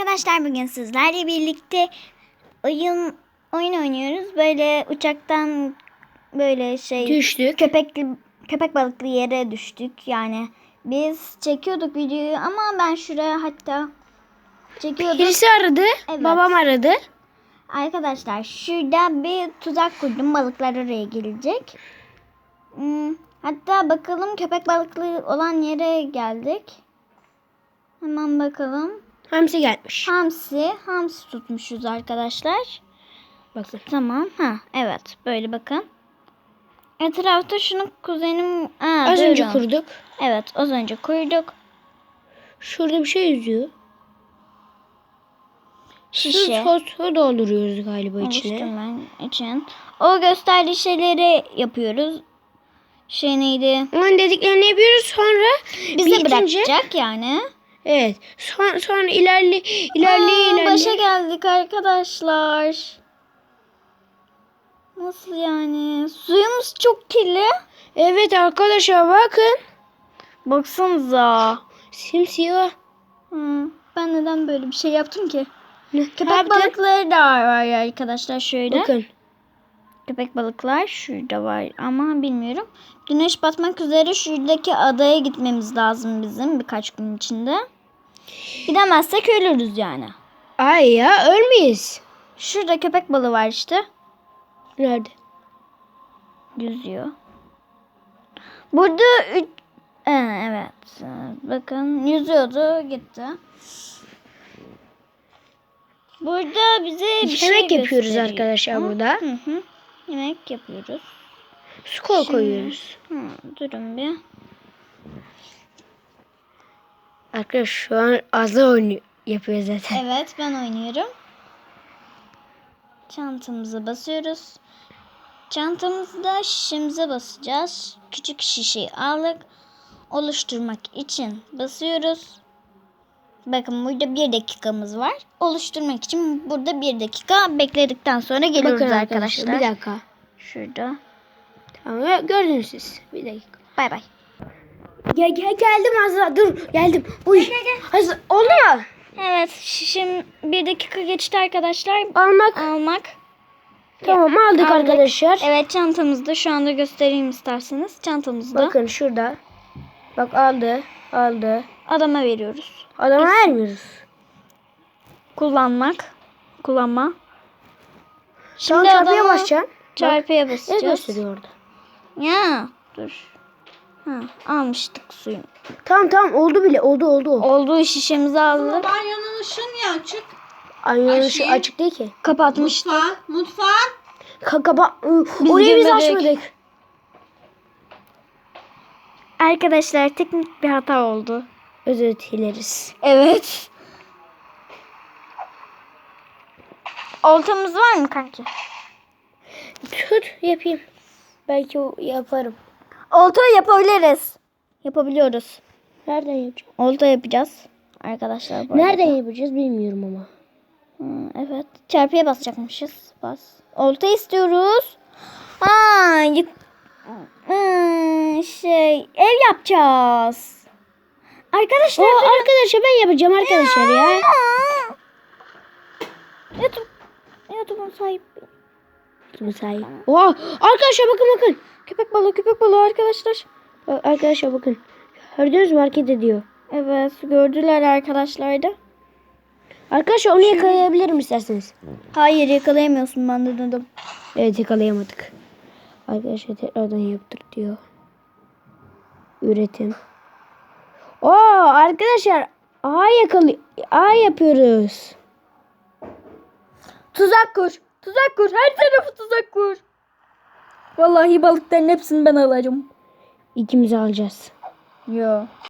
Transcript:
arkadaşlar bugün sizlerle birlikte oyun oyun oynuyoruz. Böyle uçaktan böyle şey Düştük. köpekli köpek balıklı yere düştük. Yani biz çekiyorduk videoyu ama ben şuraya hatta çekiyordum. Birisi aradı. Evet. Babam aradı. Arkadaşlar şurada bir tuzak kurdum. Balıklar oraya gelecek. Hmm, hatta bakalım köpek balıklı olan yere geldik. Hemen bakalım. Hamsi gelmiş. Hamsi, hamsi tutmuşuz arkadaşlar. Bakın. Tamam. Ha, evet. Böyle bakın. Etrafta şunu kuzenim... Aa, Az önce buyurun. kurduk. Evet, az önce kurduk. Şurada bir şey yüzüyor. Şişe. Su, su dolduruyoruz galiba içine. Oluşturmak için. O gösterdiği şeyleri yapıyoruz. Şey neydi? Onun dediklerini yapıyoruz sonra Bizi bitince- bırakacak yani. Evet. Son, sonra ilerle ilerleye Aa, ilerleye. Başa geldik arkadaşlar. Nasıl yani? Suyumuz çok kirli. Evet arkadaşlar bakın. Baksanıza. Simsiyah. Hı, ben neden böyle bir şey yaptım ki? Ne Köpek yaptın? balıkları da var arkadaşlar şöyle. Bakın. Köpek balıklar şurada var ama bilmiyorum. Güneş batmak üzere şuradaki adaya gitmemiz lazım bizim birkaç gün içinde. Gidemezsek ölürüz yani. Ay ya ölmeyiz. Şurada köpek balığı var işte. Nerede? Yüzüyor. Burada üç... Ee, evet. Bakın yüzüyordu gitti. Burada bize bir şey Yemek yapıyoruz gösteriyor. arkadaşlar burada. Hı hı. Yemek yapıyoruz. Su koy koyuyoruz. Hı, durun bir. Arkadaşlar şu an Azra oynuyor. Yapıyor zaten. Evet ben oynuyorum. Çantamıza basıyoruz. Çantamızda şişemize basacağız. Küçük şişeyi aldık. Oluşturmak için basıyoruz. Bakın burada bir dakikamız var. Oluşturmak için burada bir dakika bekledikten sonra geliyoruz Bakın arkadaşlar. arkadaşlar bir dakika. Şurada. Tamam gördünüz siz. Bir dakika. Bay bay. Gel gel geldim Azra dur geldim. Uy. Hazır oldu mu? Evet şişim bir dakika geçti arkadaşlar. Almak. Almak. Tamam aldık, Aldık. arkadaşlar. Evet çantamızda şu anda göstereyim isterseniz. Çantamızda Bakın şurada. Bak aldı. Aldı. adama veriyoruz. Adama vermiyoruz. Kullanmak. Kullanma. Şimdi Şimdi çarpıya adama basacaksın. çarpıya Ne basacağız. gösteriyor orada? Ya dur. Ha, almıştık suyu. Tamam tamam oldu bile oldu oldu. Olduğu şişemizi aldık. Banyonun ışığı niye açık? Ay ışığı şey- açık değil ki. Kapatmıştık. Mutfağın, mutfağın. Ka kaba Biz Orayı biz girmedik. açmadık. Arkadaşlar teknik bir hata oldu. Özür dileriz. Evet. Oltamız var mı kanki? Tut yapayım. Belki o yaparım. Olta yapabiliriz. Yapabiliyoruz. Nereden yapacağım? Olta yapacağız. Arkadaşlar bu arada. Nereden yapacağız bilmiyorum ama. Hı, evet. Çarpıya basacakmışız. Bas. Olta istiyoruz. Aa, yık... Şey ev yapacağız. Arkadaşlar O arkadaşlar ben yapacağım arkadaşlar ya. Aa! YouTube YouTube'un sahibi. Kim sahip? Oha arkadaşlar bakın bakın. Köpek balığı köpek balığı arkadaşlar. Arkadaşlar bakın. Gördünüz mü hareket ediyor. Evet gördüler arkadaşlar da. Arkadaşlar onu yakalayabilirim isterseniz. Hayır yakalayamıyorsun ben de dedim. Evet yakalayamadık. Arkadaşlar tekrardan yaptır diyor. Üretim. Oo arkadaşlar A yakalıyor. A yapıyoruz. Tuzak kur. Tuzak kur. Her tarafı tuzak kur. Vallahi balıkların hepsini ben alacağım. İkimiz alacağız. Yo.